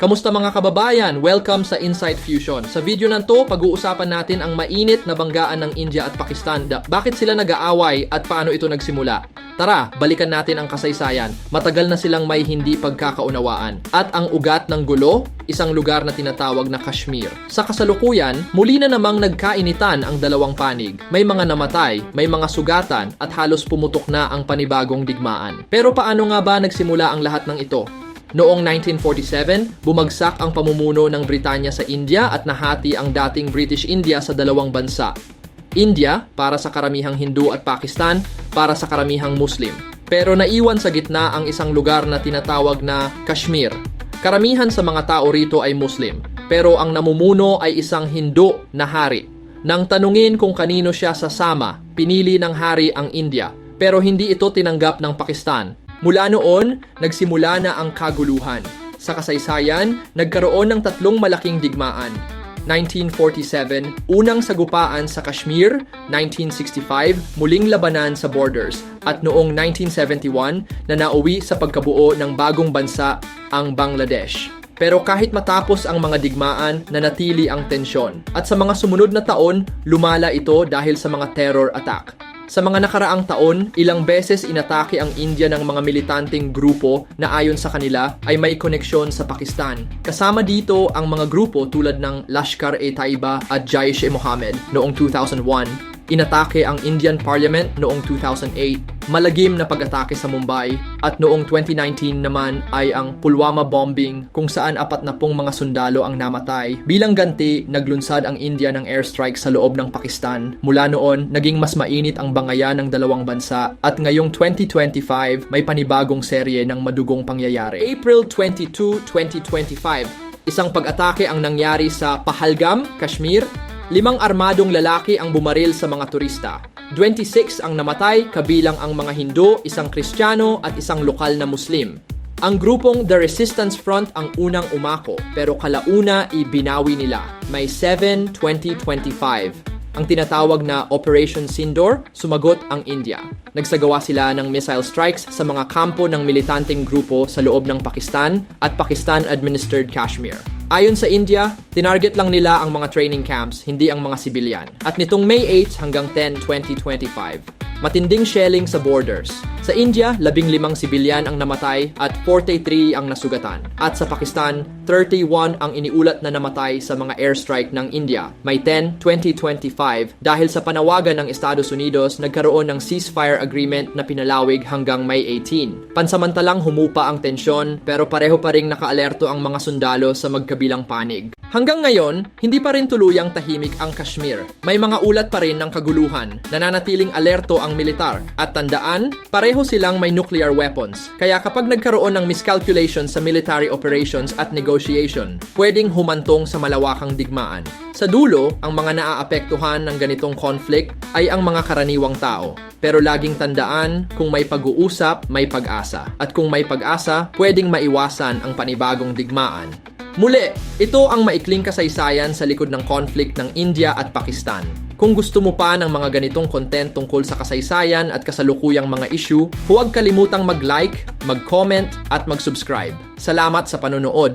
Kamusta mga kababayan? Welcome sa Insight Fusion. Sa video na to, pag-uusapan natin ang mainit na banggaan ng India at Pakistan. Bakit sila nag-aaway at paano ito nagsimula? Tara, balikan natin ang kasaysayan. Matagal na silang may hindi pagkakaunawaan. At ang ugat ng gulo, isang lugar na tinatawag na Kashmir. Sa kasalukuyan, muli na namang nagkainitan ang dalawang panig. May mga namatay, may mga sugatan, at halos pumutok na ang panibagong digmaan. Pero paano nga ba nagsimula ang lahat ng ito? Noong 1947, bumagsak ang pamumuno ng Britanya sa India at nahati ang dating British India sa dalawang bansa. India para sa karamihang Hindu at Pakistan para sa karamihang Muslim. Pero naiwan sa gitna ang isang lugar na tinatawag na Kashmir. Karamihan sa mga tao rito ay Muslim, pero ang namumuno ay isang Hindu na hari. Nang tanungin kung kanino siya sasama, pinili ng hari ang India, pero hindi ito tinanggap ng Pakistan Mula noon, nagsimula na ang kaguluhan. Sa kasaysayan, nagkaroon ng tatlong malaking digmaan. 1947, unang sagupaan sa Kashmir, 1965, muling labanan sa borders, at noong 1971 na nauwi sa pagkabuo ng bagong bansa, ang Bangladesh. Pero kahit matapos ang mga digmaan, nanatili ang tensyon. At sa mga sumunod na taon, lumala ito dahil sa mga terror attack. Sa mga nakaraang taon, ilang beses inatake ang India ng mga militanteng grupo na ayon sa kanila ay may koneksyon sa Pakistan. Kasama dito ang mga grupo tulad ng Lashkar-e-Taiba at Jaish-e-Mohammed noong 2001 inatake ang Indian Parliament noong 2008, malagim na pag-atake sa Mumbai, at noong 2019 naman ay ang Pulwama bombing kung saan apat na pong mga sundalo ang namatay. Bilang ganti, naglunsad ang India ng airstrike sa loob ng Pakistan. Mula noon, naging mas mainit ang bangayan ng dalawang bansa at ngayong 2025 may panibagong serye ng madugong pangyayari. April 22, 2025, isang pag-atake ang nangyari sa Pahalgam, Kashmir, Limang armadong lalaki ang bumaril sa mga turista. 26 ang namatay, kabilang ang mga Hindu, isang Kristiyano at isang lokal na Muslim. Ang grupong The Resistance Front ang unang umako, pero kalauna ibinawi nila. May 7-2025 ang tinatawag na Operation Sindor, sumagot ang India. Nagsagawa sila ng missile strikes sa mga kampo ng militanteng grupo sa loob ng Pakistan at Pakistan-administered Kashmir. Ayon sa India, tinarget lang nila ang mga training camps, hindi ang mga sibilyan. At nitong May 8 hanggang 10, 2025, matinding shelling sa borders. Sa India, labing limang sibilyan ang namatay at 43 ang nasugatan. At sa Pakistan, 31 ang iniulat na namatay sa mga airstrike ng India. May 10, 2025 dahil sa panawagan ng Estados Unidos, nagkaroon ng ceasefire agreement na pinalawig hanggang May 18. Pansamantalang humupa ang tensyon pero pareho pa ring nakaalerto ang mga sundalo sa magkabilang panig. Hanggang ngayon, hindi pa rin tuluyang tahimik ang Kashmir. May mga ulat pa rin ng kaguluhan, nananatiling alerto ang militar, at tandaan, pareho silang may nuclear weapons. Kaya kapag nagkaroon ng miscalculation sa military operations at negotiation, pwedeng humantong sa malawakang digmaan. Sa dulo, ang mga naaapektuhan ng ganitong conflict ay ang mga karaniwang tao. Pero laging tandaan, kung may pag-uusap, may pag-asa. At kung may pag-asa, pwedeng maiwasan ang panibagong digmaan. Muli, ito ang maikling kasaysayan sa likod ng conflict ng India at Pakistan. Kung gusto mo pa ng mga ganitong content tungkol sa kasaysayan at kasalukuyang mga issue, huwag kalimutang mag-like, mag-comment at mag-subscribe. Salamat sa panonood.